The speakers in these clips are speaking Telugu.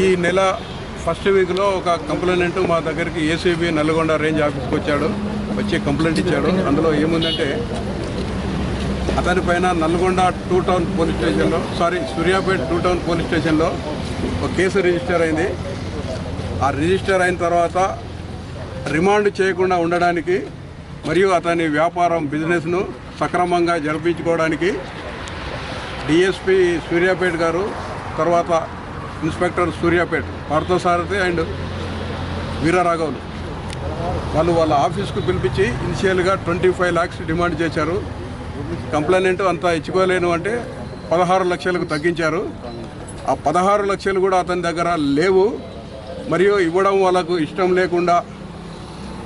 ఈ నెల ఫస్ట్ వీక్లో ఒక కంప్లైంట్ మా దగ్గరికి ఏసీబీ నల్గొండ రేంజ్ ఆఫీస్కి వచ్చాడు వచ్చి కంప్లైంట్ ఇచ్చాడు. అందులో ఏముందంటే అతని పైన నల్గొండ టూ టౌన్ పోలీస్ స్టేషన్లో sorry Suryapet two town police స్టేషన్లో ఒక కేసు రిజిస్టర్ అయింది. ఆ రిజిస్టర్ అయిన తర్వాత రిమాండ్ చేయకుండా ఉండడానికి మరియు అతని వ్యాపారం బిజినెస్ను సక్రమంగా జరిపించుకోవడానికి డిఎస్పి సూర్యాపేట గారు తర్వాత ఇన్స్పెక్టర్ సూర్యాపేట పార్థసారథి అండ్ వీరరాఘవులు. వాళ్ళు వాళ్ళ ఆఫీస్కు పిలిపించి ఇనిషియల్గా ట్వంటీ ఫైవ్ ల్యాక్స్ డిమాండ్ చేశారు. కంప్లైంట్ అంతా ఇచ్చుకోలేను అంటే పదహారు లక్షలకు తగ్గించారు. ఆ పదహారు లక్షలు కూడా అతని దగ్గర లేవు. మరియు ఇవ్వడం వాళ్ళకు ఇష్టం లేకుండా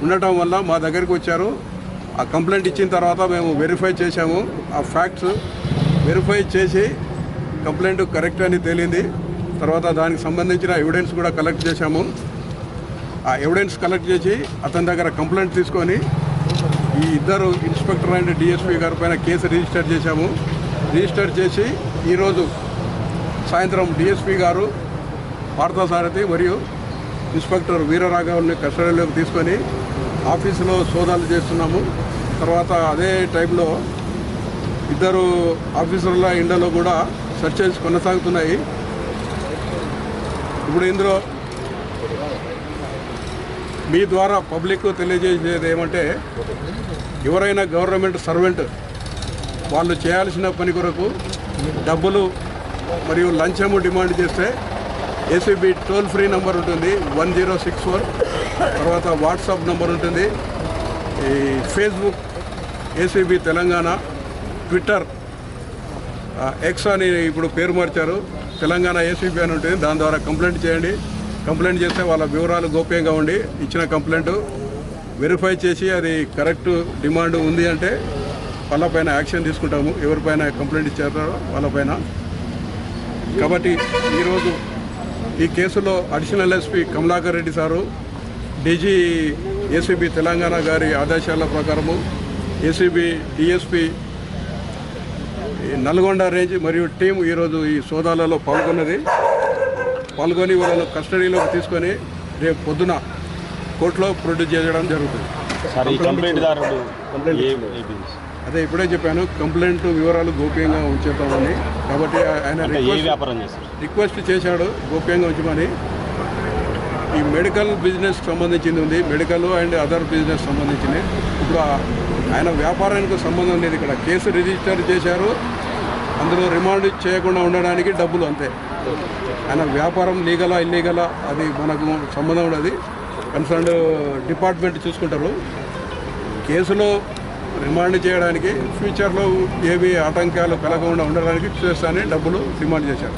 ఉండటం వల్ల మా దగ్గరికి వచ్చారు. ఆ కంప్లైంట్ ఇచ్చిన తర్వాత మేము వెరిఫై చేశాము. ఆ ఫ్యాక్ట్స్ వెరిఫై చేసి కంప్లైంట్ కరెక్ట్ అని తేలింది. తర్వాత దానికి సంబంధించిన ఎవిడెన్స్ కూడా కలెక్ట్ చేశాము. ఆ ఎవిడెన్స్ కలెక్ట్ చేసి అతని దగ్గర కంప్లైంట్ తీసుకొని ఈ ఇద్దరు ఇన్స్పెక్టర్ అండ్ డిఎస్పీ గారి పైన కేసు రిజిస్టర్ చేశాము. రిజిస్టర్ చేసి ఈరోజు సాయంత్రం డిఎస్పీ గారు పార్థసారథి మరియు ఇన్స్పెక్టర్ వీరరాఘవల్ని కస్టడీలోకి తీసుకొని ఆఫీసులో సోదాలు చేస్తున్నాము. తర్వాత అదే టైంలో ఇద్దరు ఆఫీసర్ల ఇండలో కూడా సెర్చెస్ కొనసాగుతున్నాయి. ఇప్పుడు ఇందులో మీ ద్వారా పబ్లిక్ తెలియజేసేది ఏమంటే ఎవరైనా గవర్నమెంట్ సర్వెంట్ వాళ్ళు చేయాల్సిన పని కొరకు డబ్బులు మరియు లంచము డిమాండ్ చేస్తే ఏసీబీ టోల్ ఫ్రీ నెంబర్ ఉంటుంది వన్ జీరో సిక్స్ ఫోర్. తర్వాత వాట్సాప్ నెంబర్ ఉంటుంది. ఈ Facebook ACB Telangana Twitter X అని ఇప్పుడు పేరు మార్చారు. తెలంగాణ ఏసీబీ అని ఉంటుంది. దాని ద్వారా కంప్లైంట్ చేయండి. కంప్లైంట్ చేస్తే వాళ్ళ వివరాలు గోప్యంగా ఉండి ఇచ్చిన కంప్లైంట్ వెరిఫై చేసి అది కరెక్ట్ డిమాండ్ ఉంది అంటే వాళ్ళపైన యాక్షన్ తీసుకుంటాము. ఎవరిపైన కంప్లైంట్ ఇచ్చారో వాళ్ళపైన కాబట్టి ఈరోజు ఈ కేసులో additional SP Kamalakar Reddy sir DG ACB Telangana గారి ఆదేశాల ప్రకారము ఏసీబీ డిఎస్పీ నల్గొండ రేంజ్ మరియు టీం ఈరోజు ఈ సోదాలలో పాల్గొన్నది. పాల్గొని వాళ్ళను కస్టడీలోకి తీసుకొని రేపు పొద్దున కోర్టులో ప్రొడ్యూస్ చేయడం జరుగుతుంది. అదే ఇప్పుడే చెప్పాను కంప్లైంట్ వివరాలు గోప్యంగా ఉంచేతామని కాబట్టి ఆయన రిక్వెస్ట్ వ్యాపారం చేస్తారు రిక్వెస్ట్ చేశాడు గోప్యంగా ఉంచమని. ఈ మెడికల్ బిజినెస్ సంబంధించింది ఉంది మెడికల్ అండ్ అదర్ బిజినెస్ సంబంధించింది. ఇప్పుడు ఆయన వ్యాపారానికి సంబంధం లేదు ఇక్కడ. కేసు రిజిస్టర్ చేశారు. అందులో రిమాండ్ చేయకుండా ఉండడానికి డబ్బులు అంతే. ఆయన వ్యాపారం లీగలా ఇల్లీగలా అది మనకు సంబంధం ఉండదు. కన్సర్న్ డిపార్ట్మెంట్ చూసుకుంటారు. కేసులో రిమాండ్ చేయడానికి ఫ్యూచర్లో ఏవి ఆటంకాలు కలగకుండా ఉండడానికి చేస్తానని డబ్బులు డిమాండ్ చేశారు.